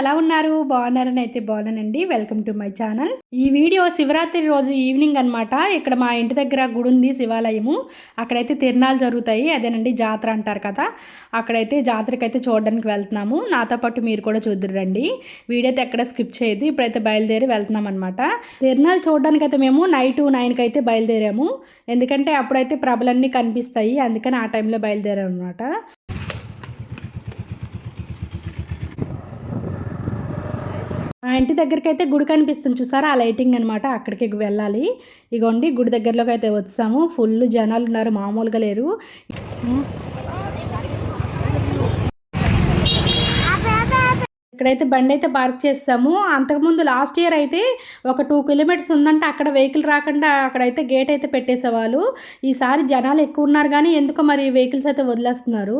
ఎలా ఉన్నారు? బాగున్నారని అయితే బాగున్నానండి. వెల్కమ్ టు మై ఛానల్ ఈ వీడియో శివరాత్రి రోజు ఈవినింగ్ అన్నమాట. ఇక్కడ మా ఇంటి దగ్గర గుడి ఉంది శివాలయము. అక్కడైతే తిరణాలు జరుగుతాయి. అదేనండి జాతర అంటారు కదా. అక్కడైతే జాతరకి అయితే చూడడానికి వెళ్తున్నాము. నాతో పాటు మీరు కూడా చూద్దరండి వీడియో అయితే ఎక్కడ స్కిప్ చేయదు ఇప్పుడైతే బయలుదేరి వెళ్తున్నాం అనమాట తిరణాలు చూడడానికి అయితే మేము నైట్ నైన్కి అయితే బయలుదేరాము. ఎందుకంటే అప్పుడైతే ప్రభలన్నీ కనిపిస్తాయి. అందుకని ఆ టైంలో బయలుదేరాం అనమాట ఆ ఇంటి దగ్గరికి అయితే గుడి కనిపిస్తుంది చూసారా? ఆ లైటింగ్ అనమాట అక్కడికి వెళ్ళాలి. ఇగోండి గుడి దగ్గరలోకి అయితే వచ్చాము. ఫుల్ జనాలు ఉన్నారు. మామూలుగా లేరు. ఇక్కడైతే బండి అయితే పార్క్ చేస్తాము అంతకుముందు లాస్ట్ ఇయర్ అయితే ఒక టూ కిలోమీటర్స్ ఉందంటే అక్కడ వెహికల్ రాకుండా అక్కడైతే గేట్ అయితే పెట్టేసేవాళ్ళు. ఈసారి జనాలు ఎక్కువ ఉన్నారు కానీ ఎందుకో మరి వెహికల్స్ అయితే వదిలేస్తున్నారు.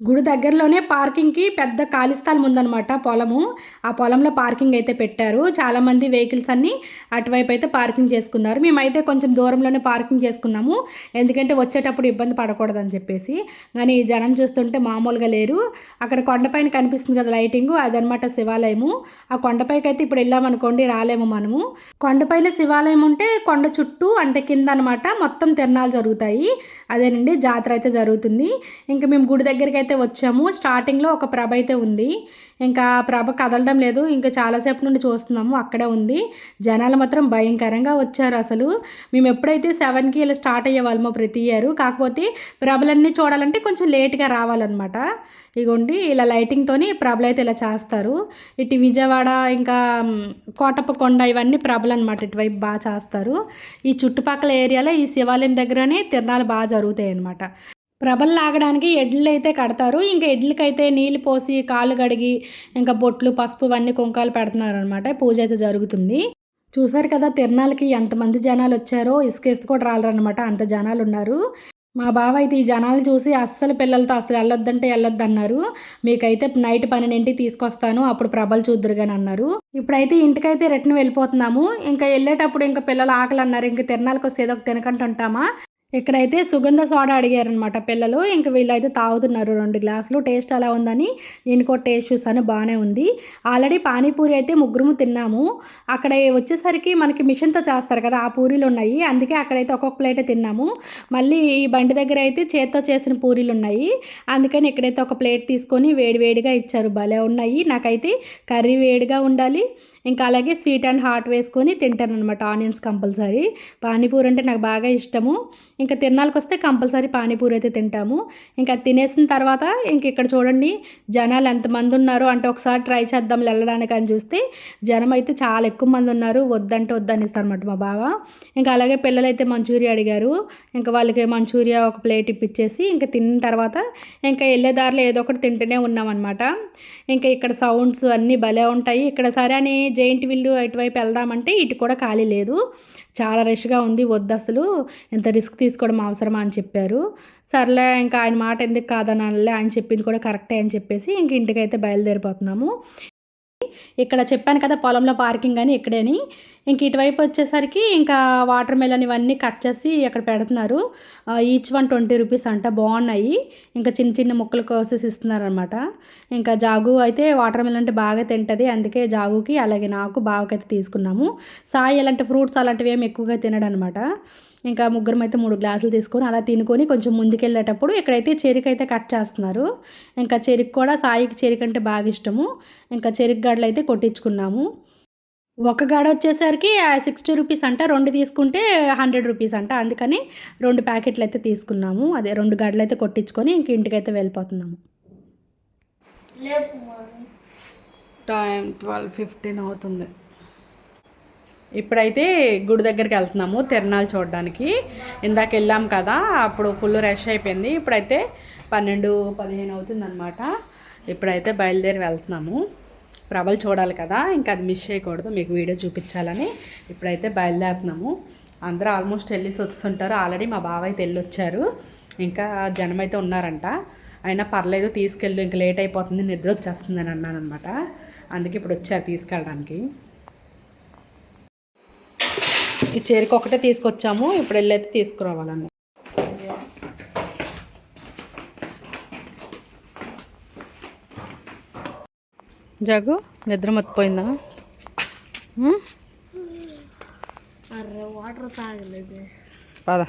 గుడి దగ్గరలోనే పార్కింగ్కి పెద్ద ఖాళీ స్థలం ఉందన్నమాట పొలము. ఆ పొలంలో పార్కింగ్ అయితే పెట్టారు. చాలామంది వెహికల్స్ అన్నీ అటువైపు అయితే పార్కింగ్ చేసుకున్నారు. మేమైతే కొంచెం దూరంలోనే పార్కింగ్ చేసుకున్నాము. ఎందుకంటే వచ్చేటప్పుడు ఇబ్బంది పడకూడదని చెప్పేసి. కానీ జనం చూస్తుంటే మామూలుగా లేరు. అక్కడ కొండపైన కనిపిస్తుంది కదా లైటింగ్. అదనమాట శివాలయము. ఆ కొండపైకి అయితే ఇప్పుడు వెళ్ళామనుకోండి రాలేము మనము. కొండపైన శివాలయం ఉంటే కొండ చుట్టూ అంటే కింద అనమాట మొత్తం తిరణాలు జరుగుతాయి. అదేనండి జాతర అయితే జరుగుతుంది. ఇంకా మేము గుడి దగ్గరికి అయితే వచ్చాము స్టార్టింగ్లో ఒక ప్రభ అయితే ఉంది. ఇంకా ప్రభ కదలడం లేదు ఇంకా చాలాసేపు నుండి చూస్తున్నాము అక్కడే ఉంది. జనాలు మాత్రం భయంకరంగా వచ్చారు అసలు. మేము ఎప్పుడైతే సెవెన్కి ఇలా స్టార్ట్ అయ్యేవాళ్ళమో ప్రతి ఇయర్ కాకపోతే ప్రభలన్నీ చూడాలంటే కొంచెం లేట్గా రావాలన్నమాట. ఇగోండి ఇలా లైటింగ్తోని ప్రభలు అయితే ఇలా చేస్తారు. ఇటు విజయవాడ ఇంకా కోటప్ప కొండ ఇవన్నీ ప్రభలు అనమాట ఇటువైపు బాగా చేస్తారు. ఈ చుట్టుపక్కల ఏరియాలో ఈ శివాలయం దగ్గరనే తిరణాలు బాగా జరుగుతాయి అన్నమాట ప్రభలు లాగడానికి ఎడ్లు అయితే కడతారు. ఇంకా ఎడ్లకైతే నీళ్ళు పోసి కాళ్ళు కడిగి ఇంకా బొట్లు పసుపు అన్నీ కుంకాలు పెడుతున్నారు అనమాట పూజ అయితే జరుగుతుంది. చూసారు కదా తిరణాలకి ఎంతమంది జనాలు వచ్చారో ఇసుక ఇసుక కూడా రాలరనమాట అంత జనాలు ఉన్నారు. మా బావ అయితే ఈ జనాలు చూసి అస్సలు పిల్లలతో అసలు వెళ్ళొద్దంటే వెళ్ళొద్దు అన్నారు మీకైతే నైట్ పన్నెండింటికి తీసుకొస్తాను అప్పుడు ప్రభలు చూద్దరు కానీ అన్నారు. ఇప్పుడైతే ఇంటికైతే రిటర్న్ వెళ్ళిపోతున్నాము. ఇంకా వెళ్ళేటప్పుడు ఇంకా పిల్లలు ఆకలి అన్నారు ఇంకా తిరణాలకు వస్తే ఏదో ఒక తినకంటూ ఉంటామా ఇక్కడైతే సుగంధ సోడా అడిగారనమాట పిల్లలు. ఇంక వీళ్ళైతే తాగుతున్నారు రెండు గ్లాసులు. టేస్ట్ అలా ఉందని నేను కూడా టేస్ట్ చూసాను బాగానే ఉంది. ఆల్రెడీ పానీపూరి అయితే ముగ్గురు తిన్నాము. అక్కడ వచ్చేసరికి మనకి మిషన్తో చేస్తారు కదా ఆ పూరీలు ఉన్నాయి. అందుకే అక్కడైతే ఒక్కొక్క ప్లేట్ తిన్నాము. మళ్ళీ ఈ బండి దగ్గర అయితే చేత్తో చేసిన పూరీలు ఉన్నాయి. అందుకని ఇక్కడైతే ఒక ప్లేట్ తీసుకొని వేడివేడిగా ఇచ్చారు. భలే ఉన్నాయి. నాకైతే కర్రీ వేడిగా ఉండాలి. ఇంకా అలాగే స్వీట్ అండ్ హాట్ వేసుకొని తింటాను అనమాట ఆనియన్స్ కంపల్సరీ. పానీపూరి అంటే నాకు బాగా ఇష్టము. ఇంకా తిరణాలకు వస్తే కంపల్సరీ పానీపూరి అయితే తింటాము. ఇంకా తినేసిన తర్వాత ఇంక ఇక్కడ చూడండి జనాలు ఎంతమంది ఉన్నారో అంటే ఒకసారి ట్రై చేద్దాం వెళ్ళడానికి అని చూస్తే జనం అయితే చాలా ఎక్కువ మంది ఉన్నారు. వద్దంటే వద్దనిస్తారు అనమాట మా బావ. ఇంకా అలాగే పిల్లలు అయితే మంచూరియా అడిగారు. ఇంకా వాళ్ళకి మంచూరియా ఒక ప్లేట్ ఇప్పించేసి ఇంకా తిన్న తర్వాత ఇంకా వెళ్ళే దారిలో ఏదో ఒకటి తింటూనే ఉన్నాం అనమాట ఇంకా ఇక్కడ సౌండ్స్ అన్నీ భలే ఉంటాయి. ఇక్కడ సరే అని జైంట్ విల్లు ఇటువైపు వెళ్దామంటే ఇటు కూడా ఖాళీ లేదు. చాలా రష్గా ఉంది వద్దు అసలు. ఎంత రిస్క్ తీసుకోవడం అవసరమా అని చెప్పారు. సర్లే ఇంకా ఆయన మాట ఎందుకు కాదనాలే ఆయన చెప్పింది కూడా కరెక్టే అని చెప్పేసి ఇంక ఇంటికైతే బయలుదేరిపోతున్నాము. ఇక్కడ చెప్పాను కదా పొలంలో పార్కింగ్ అని ఇక్కడేని. ఇంక ఇటువైపు వచ్చేసరికి ఇంకా వాటర్ మెలన్ ఇవన్నీ కట్ చేసి అక్కడ పెడుతున్నారు. ఈచ్ వన్ ట్వంటీ రూపీస్ అంట బాగున్నాయి. ఇంకా చిన్న చిన్న ముక్కలు కోసేసి ఇస్తున్నారు అనమాట ఇంకా జాగు అయితే వాటర్ మెలన్ అంటే బాగా తింటుంది. అందుకే జాగుకి అలాగే నాకు బావకైతే తీసుకున్నాము. సాయి అలాంటి ఫ్రూట్స్ అలాంటివి ఏమి ఎక్కువగా తినడం అనమాట ఇంకా ముగ్గురం అయితే మూడు గ్లాసులు తీసుకొని అలా తినుకొని కొంచెం ముందుకెళ్ళేటప్పుడు ఇక్కడైతే చెరుకు అయితే కట్ చేస్తున్నారు. ఇంకా చెరుకు కూడా సాయికి చెరుకు అంటే బాగా ఇష్టము. ఇంకా చెరుకు గడ్డలు అయితే కొట్టించుకున్నాము. ఒక గాడ వచ్చేసరికి సిక్స్టీ రూపీస్ అంట రెండు తీసుకుంటే హండ్రెడ్ రూపీస్ అంట. అందుకని రెండు ప్యాకెట్లు అయితే తీసుకున్నాము. అదే రెండు గాడలు అయితే కొట్టించుకొని ఇంక ఇంటికైతే వెళ్ళిపోతున్నాము. టైం ట్వెల్వ్ ఫిఫ్టీన్ అవుతుంది. ఇప్పుడైతే గుడి దగ్గరికి వెళ్తున్నాము తిరణాలు చూడడానికి. ఇందాక వెళ్ళాం కదా అప్పుడు ఫుల్ రష్ అయిపోయింది. ఇప్పుడైతే పన్నెండు పదిహేను అవుతుంది అనమాట ఇప్పుడైతే బయలుదేరి వెళ్తున్నాము. ప్రభలు చూడాలి కదా ఇంకా అది మిస్ చేయకూడదు మీకు వీడియో చూపించాలని. ఇప్పుడైతే బయలుదేరుతున్నాము. అందరూ ఆల్మోస్ట్ వెళ్ళేసి వస్తుంటారు ఆల్రెడీ మా బావ అయితే వెళ్ళి వచ్చారు ఇంకా జనం అయితే ఉన్నారంట. అయినా పర్లేదు తీసుకెళ్ళు ఇంకా లేట్ అయిపోతుంది నిద్ర వచ్చేస్తుంది అని అన్నాను అనమాట అందుకే ఇప్పుడు వచ్చారు తీసుకెళ్ళడానికి. ఈ చీరకు ఒకటే తీసుకొచ్చాము. ఇప్పుడు వెళ్ళైతే తీసుకురావాలని జగు నిద్ర? అరే వాటర్ తాగలేదు. పద.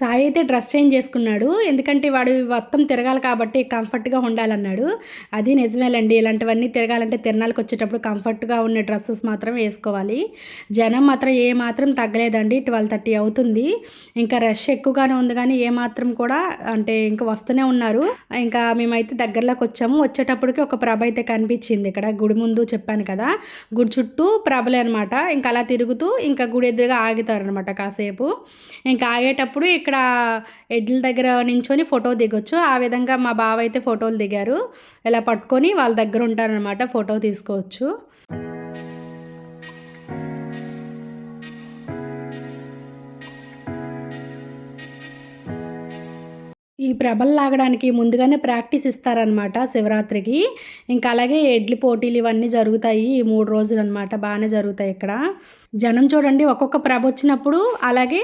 సాయి అయితే డ్రెస్ చేంజ్ చేసుకున్నాడు. ఎందుకంటే వాడు మొత్తం తిరగాలి కాబట్టి కంఫర్ట్గా ఉండాలన్నాడు. అది నిజమేలండి. ఇలాంటివన్నీ తిరగాలంటే తిరణాలకు వచ్చేటప్పుడు కంఫర్ట్గా ఉన్న డ్రెస్సెస్ మాత్రం వేసుకోవాలి. జనం మాత్రం ఏ మాత్రం తగ్గలేదండి. ట్వెల్వ్ థర్టీ అవుతుంది. ఇంకా రష్ ఎక్కువగానే ఉంది కానీ ఏ మాత్రం కూడా అంటే ఇంకా వస్తూనే ఉన్నారు. ఇంకా మేమైతే దగ్గరలోకి వచ్చాము. వచ్చేటప్పటికి ఒక ప్రభ అయితే కనిపించింది ఇక్కడ గుడి ముందు చెప్పాను కదా. గుడి చుట్టూ ప్రభలే అనమాట ఇంకా అలా తిరుగుతూ ఇంకా గుడి ఎదురుగా ఆగుతారనమాట కాసేపు. ఇంకా ఆగేటప్పుడు ఇక్కడ ఎడ్ల దగ్గర నించొని ఫోటో దిగొచ్చు. ఆ విధంగా మా బావ అయితే ఫోటోలు దిగారు. ఇలా పట్టుకొని వాళ్ళ దగ్గర ఉంటారనమాట ఫోటో తీసుకోవచ్చు. ఈ ప్రభలు లాగడానికి ముందుగానే ప్రాక్టీస్ ఇస్తారనమాట శివరాత్రికి. ఇంకా అలాగే ఎడ్లి పోటీలు ఇవన్నీ జరుగుతాయి ఈ మూడు రోజులు అనమాట బాగానే జరుగుతాయి ఇక్కడ. జనం చూడండి ఒక్కొక్క ప్రభ వచ్చినప్పుడు అలాగే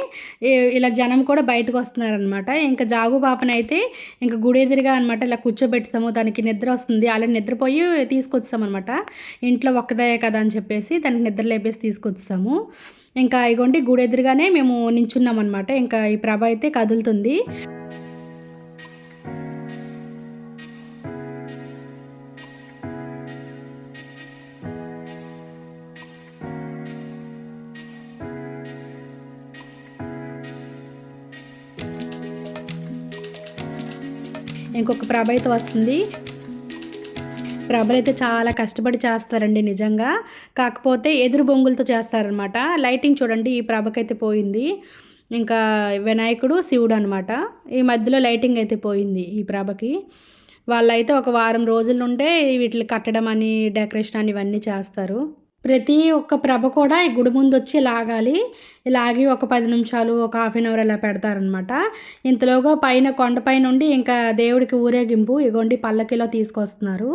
ఇలా జనం కూడా బయటకు వస్తున్నారనమాట ఇంకా జాగు పాపనైతే ఇంకా గుడి ఎదురుగా అనమాట ఇలా కూర్చోబెట్టాము దానికి నిద్ర వస్తుంది. అలా నిద్రపోయి తీసుకొచ్చామన్నమాట ఇంట్లో ఒక్కదే కదా అని చెప్పేసి దానికి నిద్ర లేపేసి తీసుకొచ్చాము ఇంకా ఇగోండి గుడి ఎదురుగానే మేము నించున్నామన్నమాట. ఇంకా ఈ ప్రభ అయితే కదులుతుంది. ఇంకొక ప్రభ అయితే వస్తుంది. ప్రభలు అయితే చాలా కష్టపడి చేస్తారండి నిజంగా. కాకపోతే ఎదురు బొంగులతో చేస్తారనమాట లైటింగ్ చూడండి ఈ ప్రభకైతే పోయింది. ఇంకా వినాయకుడు శివుడు అనమాట ఈ మధ్యలో లైటింగ్ అయితే పోయింది ఈ ప్రభకి వాళ్ళైతే ఒక వారం రోజులు ఉంటే వీటిని కట్టడం అని డెకరేషన్ అని ఇవన్నీ చేస్తారు. ప్రతి ఒక్క ప్రభ కూడా ఈ గుడి ముందు వచ్చి లాగాలి. లాగి ఒక పది నిమిషాలు ఒక హాఫ్ అన్ అవర్ అలా పెడతారనమాట ఇంతలోగా పైన కొండపై నుండి ఇంకా దేవుడికి ఊరేగింపు ఇగోండి పల్లకిలో తీసుకొస్తున్నారు.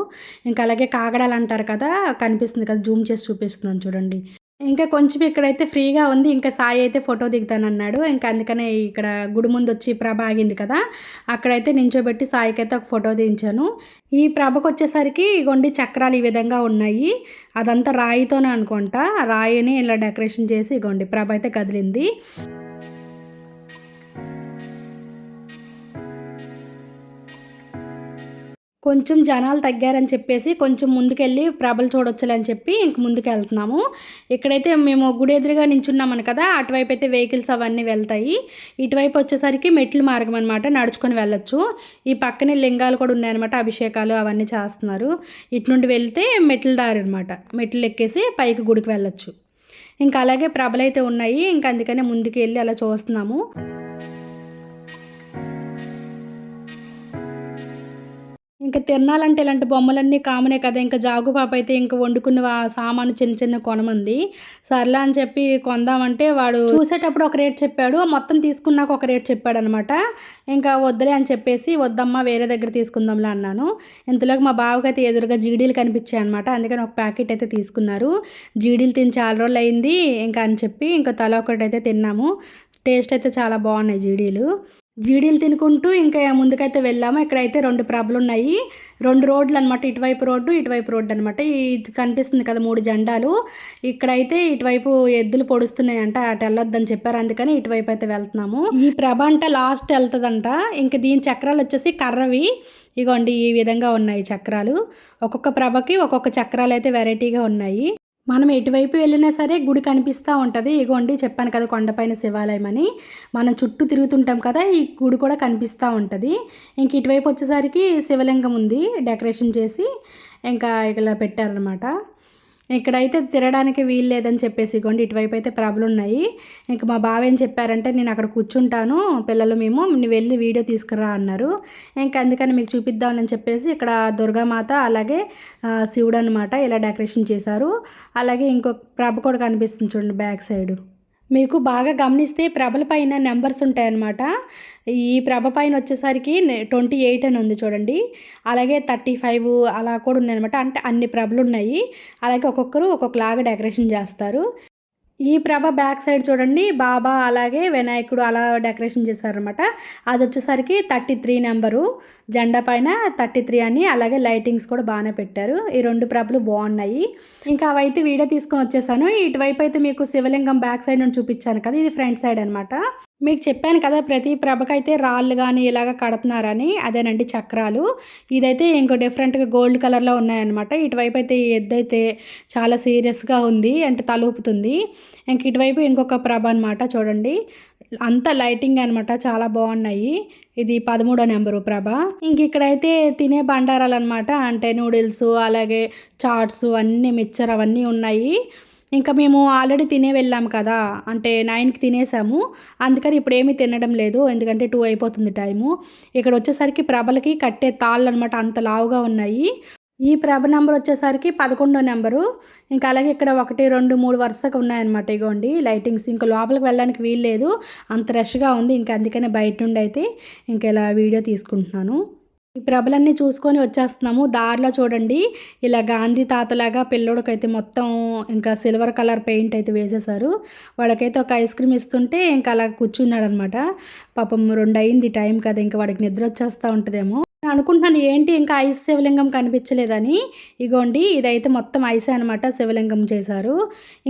ఇంకా అలాగే కాగడాలు అంటారు కదా కనిపిస్తుంది కదా జూమ్ చేసి చూపిస్తున్నాను చూడండి. ఇంకా కొంచెం ఇక్కడైతే ఫ్రీగా ఉంది. ఇంకా సాయి అయితే ఫోటో దిగుతానన్నాడు. ఇంకా అందుకనే ఇక్కడ గుడి ముందు వచ్చి ప్రభ ఆగింది కదా. అక్కడైతే నించోబెట్టి సాయికి అయితే ఒక ఫోటో దించాను. ఈ ప్రభకు వచ్చేసరికి ఇగోండి చక్రాలు ఈ విధంగా ఉన్నాయి. అదంతా రాయితోనే అనుకుంటా. రాయిని ఇలా డెకరేషన్ చేసి ఇగోండి ప్రభ అయితే కదిలింది. కొంచెం జనాలు తగ్గారని చెప్పేసి కొంచెం ముందుకెళ్ళి ప్రభలు చూడొచ్చులే అని చెప్పి ఇంక ముందుకు వెళ్తున్నాము ఇక్కడైతే మేము గుడి ఎదురుగా నించున్నామని కదా అటువైపు అయితే వెహికల్స్ అవన్నీ వెళ్తాయి. ఇటువైపు వచ్చేసరికి మెట్లు మార్గం అనమాట నడుచుకొని వెళ్ళొచ్చు. ఈ పక్కనే లింగాలు కూడా ఉన్నాయన్నమాట అభిషేకాలు అవన్నీ చేస్తున్నారు. ఇటు నుండి వెళ్తే మెట్ల దారి అనమాట మెట్లు ఎక్కేసి పైకి గుడికి వెళ్ళొచ్చు. ఇంకా అలాగే ప్రభలైతే ఉన్నాయి ఇంకా అందుకనే ముందుకు వెళ్ళి అలా చూస్తున్నాము. ఇంకా తిరణాలంటే ఇలాంటి బొమ్మలన్నీ కామనే కదా. ఇంకా జాగు పాప అయితే ఇంకా వండుకున్న సామాను చిన్న చిన్న కొనమంది. సర్లా అని చెప్పి కొందామంటే వాడు చూసేటప్పుడు ఒక రేట్ చెప్పాడు. మొత్తం తీసుకున్నాక ఒక రేట్ చెప్పాడు అనమాట ఇంకా వద్దులే అని చెప్పేసి వద్దమ్మా వేరే దగ్గర తీసుకుందాంలే అన్నాను. ఇంతలోకి మా బావకి అయితే ఎదురుగా జీడీలు కనిపించాయి అనమాట అందుకని ఒక ప్యాకెట్ అయితే తీసుకున్నారు. జీడీలు తిని చాలా రోజులు అయింది. ఇంకా అని చెప్పి ఇంకా తల ఒకటి అయితే తిన్నాము. టేస్ట్ అయితే చాలా బాగున్నాయి జీడీలు. జీడీలు తినుకుంటూ ఇంకా ముందుకైతే వెళ్ళాము ఇక్కడైతే రెండు ప్రభలు ఉన్నాయి రెండు రోడ్లు అనమాట ఇటువైపు రోడ్డు ఇటువైపు రోడ్డు అనమాట ఇది కనిపిస్తుంది కదా మూడు జెండాలు. ఇక్కడైతే ఇటువైపు ఎద్దులు పొడుస్తున్నాయంట అటు వెళ్ళొద్దని చెప్పారు. అందుకని ఇటువైపు అయితే వెళ్తున్నాము. ఈ ప్రభ అంటే లాస్ట్ వెళ్తుందంట. ఇంకా దీని చక్రాలు వచ్చేసి కర్రవి. ఇగోండి ఈ విధంగా ఉన్నాయి చక్రాలు. ఒక్కొక్క ప్రభకి ఒక్కొక్క చక్రాలు అయితే వెరైటీగా ఉన్నాయి. మనం ఎటువైపు వెళ్ళినా సరే గుడి కనిపిస్తూ ఉంటుంది. ఇగోండి చెప్పాను కదా కొండపైన శివాలయం అని మనం చుట్టూ తిరుగుతుంటాం కదా ఈ గుడి కూడా కనిపిస్తూ ఉంటుంది. ఇంక ఇటువైపు వచ్చేసరికి శివలింగం ఉంది డెకరేషన్ చేసి ఇంకా ఇలా పెట్టారనమాట ఇక్కడైతే తిరగడానికి వీలు లేదని చెప్పేసి ఇగోండి ఇటువైపు అయితే ప్రాబ్లం ఉన్నాయి. ఇంకా మా బావ ఏం చెప్పారంటే నేను అక్కడ కూర్చుంటాను పిల్లలు మేము నువ్వు వెళ్ళి వీడియో తీసుకురా అన్నారు. ఇంకా అందుకని మీకు చూపిద్దామని చెప్పేసి ఇక్కడ దుర్గామాత అలాగే శివుడు అనమాట ఇలా డెకరేషన్ చేశారు. అలాగే ఇంకొక ప్రభ కూడా కనిపిస్తుంది చూడండి బ్యాక్ సైడ్. మీకు బాగా గమనిస్తే ప్రభల పైన నెంబర్స్ ఉంటాయన్నమాట. ఈ ప్రభ పైన వచ్చేసరికి ట్వంటీ ఎయిట్ అని ఉంది చూడండి. అలాగే థర్టీ ఫైవ్ అలా కూడా ఉన్నాయన్నమాట అంటే అన్ని ప్రభలు ఉన్నాయి. అలాగే ఒక్కొక్కరు ఒక్కొక్కలాగా డెకరేషన్ చేస్తారు. ఈ ప్రభ బ్యాక్ సైడ్ చూడండి బాబా అలాగే వినాయకుడు అలా డెకరేషన్ చేశారనమాట అది వచ్చేసరికి థర్టీ త్రీ నెంబరు. జెండా పైన థర్టీ త్రీ అని అలాగే లైటింగ్స్ కూడా బాగానే పెట్టారు. ఈ రెండు ప్రభలు బాగున్నాయి. ఇంకా అవైతే వీడియో తీసుకొని వచ్చేసాను. ఇటువైపు అయితే మీకు శివలింగం బ్యాక్ సైడ్ నుండి చూపించాను కదా ఇది ఫ్రంట్ సైడ్ అనమాట మీకు చెప్పాను కదా ప్రతి ప్రభకైతే రాళ్ళు కానీ ఇలాగ కడుతున్నారని అదేనండి చక్రాలు. ఇదైతే ఇంకో డిఫరెంట్గా గోల్డ్ కలర్లో ఉన్నాయన్నమాట. ఇటువైపు అయితే ఈ ఎద్దు అయితే చాలా సీరియస్గా ఉంది అంటే తలూపుతుంది. ఇంక ఇటువైపు ఇంకొక ప్రభ అనమాట చూడండి. అంత లైటింగ్ అనమాట చాలా బాగున్నాయి. ఇది పదమూడో నెంబరు ప్రభ. ఇంక ఇక్కడైతే తినే బండారాలు అనమాట అంటే నూడిల్స్ అలాగే చాట్స్ అన్నీ మిక్చర్ అవన్నీ ఉన్నాయి. ఇంకా మేము ఆల్రెడీ తినే వెళ్ళాము కదా అంటే నైన్కి తినేసాము. అందుకని ఇప్పుడు ఏమీ తినడం లేదు ఎందుకంటే టూ అయిపోతుంది టైము ఇక్కడ వచ్చేసరికి ప్రభలకి కట్టే తాళ్ళు అనమాట అంత లావుగా ఉన్నాయి. ఈ ప్రభ నెంబర్ వచ్చేసరికి పదకొండో నెంబరు ఇంకా అలాగే ఇక్కడ ఒకటి రెండు మూడు వరుసగా ఉన్నాయన్నమాట ఇగోండి లైటింగ్స్ ఇంకా లోపలికి వెళ్ళడానికి వీల్లేదు అంత రష్గా ఉంది ఇంకా అందుకనే బయట నుండి అయితే ఇంకా ఇలా వీడియో తీసుకుంటున్నాను. ఈ ప్రభలన్నీ చూసుకొని వచ్చేస్తున్నాము. దారిలో చూడండి. ఇలా గాంధీ తాతలాగా పిల్లోడికైతే మొత్తం ఇంకా సిల్వర్ కలర్ పెయింట్ అయితే వేసేసారు వాళ్ళకైతే ఒక ఐస్ క్రీమ్ ఇస్తుంటే ఇంకా అలా కూర్చున్నాడు అనమాట పాపం రెండు అయింది టైం కదా ఇంకా వాడికి నిద్ర వచ్చేస్తూ ఉంటుందేమో. అనుకుంటున్నాను ఏంటి ఇంకా ఐస్ శివలింగం కనిపించలేదని? ఇగోండి ఇదైతే మొత్తం ఐసే అనమాట శివలింగం చేశారు.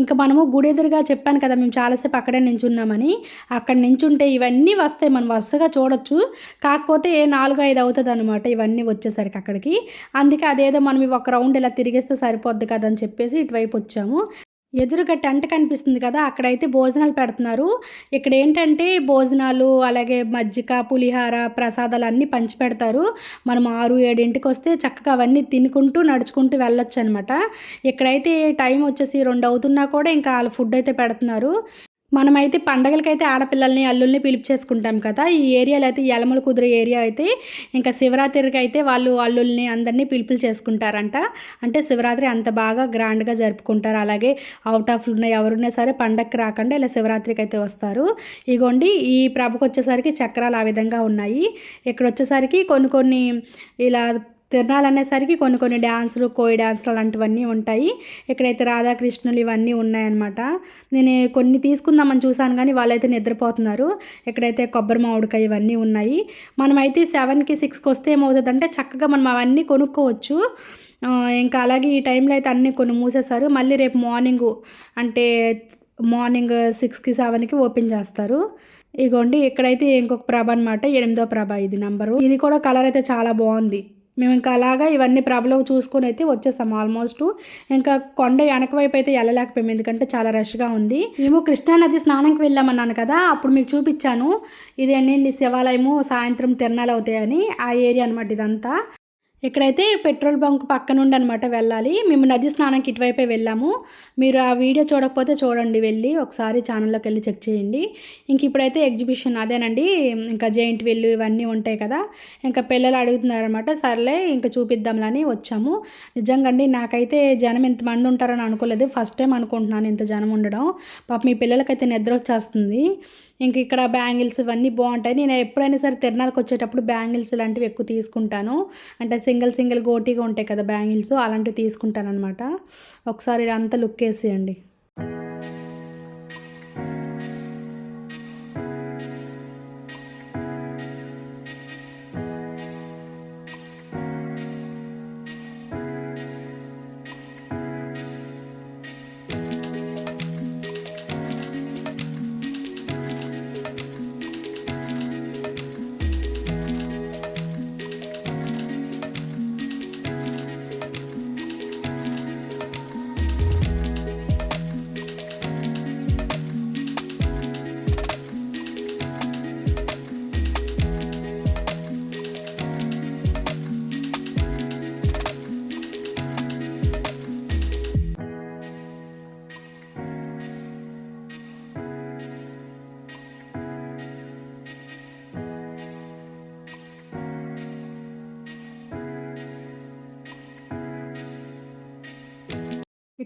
ఇంకా మనము గుడి ఎదురుగా చెప్పాను కదా మేము చాలాసేపు అక్కడే నించున్నామని. అక్కడ నించుంటే ఇవన్నీ వస్తాయి మనం వరుసగా చూడొచ్చు. కాకపోతే నాలుగు ఐదు అవుతుంది అనమాట ఇవన్నీ వచ్చేసరికి అక్కడికి. అందుకే అదేదో మనం ఒక రౌండ్ ఇలా తిరిగేస్తే సరిపోద్ది కదా అని చెప్పేసి ఇటువైపు వచ్చాము. ఎదురుగా టెంట్ కనిపిస్తుంది కదా అక్కడైతే భోజనాలు పెడుతున్నారు. ఇక్కడ ఏంటంటే భోజనాలు అలాగే మజ్జిగ పులిహార ప్రసాదాలు అన్నీ పంచి పెడతారు. మనం ఆరు ఏడింటికి వస్తే చక్కగా అవన్నీ తినుకుంటూ నడుచుకుంటూ వెళ్ళొచ్చు అనమాట ఇక్కడైతే టైం వచ్చేసి రెండు అవుతున్నా కూడా ఇంకా వాళ్ళు ఫుడ్ అయితే పెడుతున్నారు. మనమైతే పండగలకైతే ఆడపిల్లల్ని అల్లుల్ని పిలిపించేసుకుంటాం కదా. ఈ ఏరియాలో అయితే యలమల కుదిరే ఏరియా అయితే ఇంకా శివరాత్రికి అయితే వాళ్ళు అల్లుల్ని అందరినీ పిలుపులు చేసుకుంటారంట అంటే శివరాత్రి అంత బాగా గ్రాండ్గా జరుపుకుంటారు. అలాగే అవుట్ ఆఫ్ ఉన్న ఎవరున్నా సరే పండగకి రాకుండా ఇలా శివరాత్రికి అయితే వస్తారు. ఇగోండి ఈ ప్రభకు వచ్చేసరికి చక్రాలు ఆ విధంగా ఉన్నాయి. ఇక్కడ వచ్చేసరికి కొన్ని కొన్ని ఇలా తిరణాలు అనేసరికి కొన్ని కొన్ని డ్యాన్సులు కోయి డ్యాన్సులు అలాంటివన్నీ ఉంటాయి. ఇక్కడైతే రాధాకృష్ణులు ఇవన్నీ ఉన్నాయన్నమాట. నేను కొన్ని తీసుకుందామని చూశాను కానీ వాళ్ళైతే నిద్రపోతున్నారు. ఇక్కడైతే కొబ్బరి మామిడికాయ ఇవన్నీ ఉన్నాయి. మనమైతే సెవెన్కి సిక్స్కి వస్తే ఏమవుతుందంటే చక్కగా మనం అవన్నీ కొనుక్కోవచ్చు. ఇంకా అలాగే ఈ టైంలో అయితే అన్నీ కొన్ని మూసేశారు. మళ్ళీ రేపు మార్నింగ్ అంటే మార్నింగ్ సిక్స్కి సెవెన్కి ఓపెన్ చేస్తారు. ఇగోండి ఇక్కడైతే ఇంకొక ప్రభ అనమాట ఎనిమిదో ప్రభ ఇది నెంబరు. ఇది కూడా కలర్ అయితే చాలా బాగుంది. మేము ఇంకా అలాగా ఇవన్నీ ప్రభలో చూసుకొని అయితే వచ్చేసాం ఆల్మోస్ట్. ఇంకా కొండ వెనక వైపు అయితే వెళ్ళలేకపోయాము ఎందుకంటే చాలా రష్గా ఉంది. మేము కృష్ణానది స్నానంకి వెళ్ళామన్నాను కదా అప్పుడు మీకు చూపించాను. ఇదేంటి శివాలయము సాయంత్రం తిరణాలు అవుతాయని ఆ ఏరియా అనమాట ఇదంతా. ఇక్కడైతే పెట్రోల్ బంక్ పక్క నుండి అనమాట వెళ్ళాలి. మేము నది స్నానంకి ఇటువైపే వెళ్ళాము. మీరు ఆ వీడియో చూడకపోతే చూడండి వెళ్ళి ఒకసారి ఛానల్లోకి వెళ్ళి చెక్ చేయండి. ఇంక ఇప్పుడైతే ఎగ్జిబిషన్ అదేనండి. ఇంకా జెయింట్ వెల్లు ఇవన్నీ ఉంటాయి కదా. ఇంకా పిల్లలు అడుగుతున్నారనమాట సర్లే ఇంకా చూపిద్దాంలని వచ్చాము. నిజంగా అండి నాకైతే జనం ఇంతమంది ఉంటారని అనుకోలేదు. ఫస్ట్ టైం అనుకుంటున్నాను ఇంత జనం ఉండడం. పాప మీ పిల్లలకైతే నిద్ర వచ్చేస్తుంది. ఇంక ఇక్కడ బ్యాంగిల్స్ ఇవన్నీ బాగుంటాయి. నేను ఎప్పుడైనా సరే తిరణాలకు వచ్చేటప్పుడు బ్యాంగిల్స్ లాంటివి ఎక్కువ తీసుకుంటాను. అంటే సింగిల్ సింగిల్ గోటీగా ఉంటాయి కదా బ్యాంగిల్స్ అలాంటివి తీసుకుంటాను అనమాట ఒకసారి అంతా లుక్ వేసేయండి.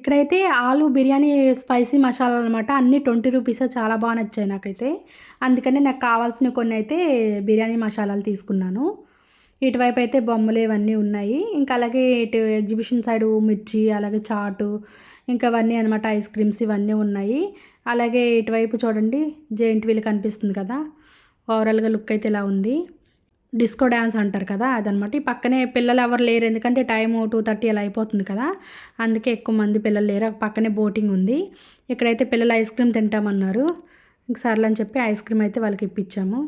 ఇక్కడైతే ఆలు బిర్యానీ స్పైసీ మసాలా అనమాట అన్ని ట్వంటీ రూపీస్ చాలా బాగా నచ్చాయి నాకైతే. అందుకని నాకు కావాల్సిన కొన్ని అయితే బిర్యానీ మసాలాలు తీసుకున్నాను. ఇటువైపు అయితే బొమ్మలు ఇవన్నీ ఉన్నాయి. ఇంకా అలాగే ఇటు ఎగ్జిబిషన్ సైడ్ మిర్చి అలాగే చాటు ఇంకా అవన్నీ అనమాట ఐస్ క్రీమ్స్ ఇవన్నీ ఉన్నాయి. అలాగే ఇటువైపు చూడండి జెయింట్ వీల్ కనిపిస్తుంది కదా. ఓవరాల్గా లుక్ అయితే ఇలా ఉంది. డిస్కో డ్యాన్స్ అంటారు కదా అదనమాట. ఈ పక్కనే పిల్లలు ఎవరు లేరు ఎందుకంటే టైం టూ థర్టీ అలా అయిపోతుంది కదా. అందుకే ఎక్కువ మంది పిల్లలు లేరు పక్కనే బోటింగ్ ఉంది. ఇక్కడైతే పిల్లలు ఐస్ క్రీమ్ తింటామన్నారు. ఇంక సర్లని చెప్పి ఐస్ క్రీమ్ అయితే వాళ్ళకి ఇప్పించాము.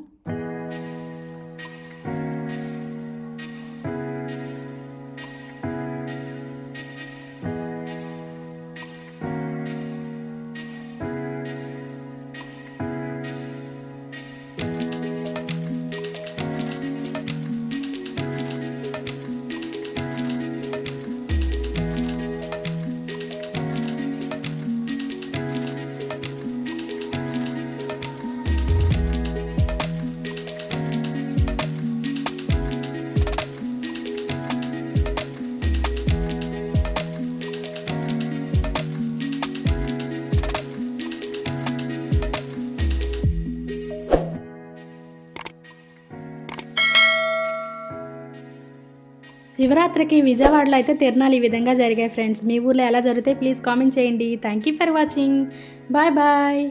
శివరాత్రికి విజయవాడలో అయితే తిరణాలు ఈ విధంగా జరిగాయి ఫ్రెండ్స్ మీ ఊర్లో ఎలా జరిగితే ప్లీజ్ కామెంట్ చేయండి. Thank you for watching bye bye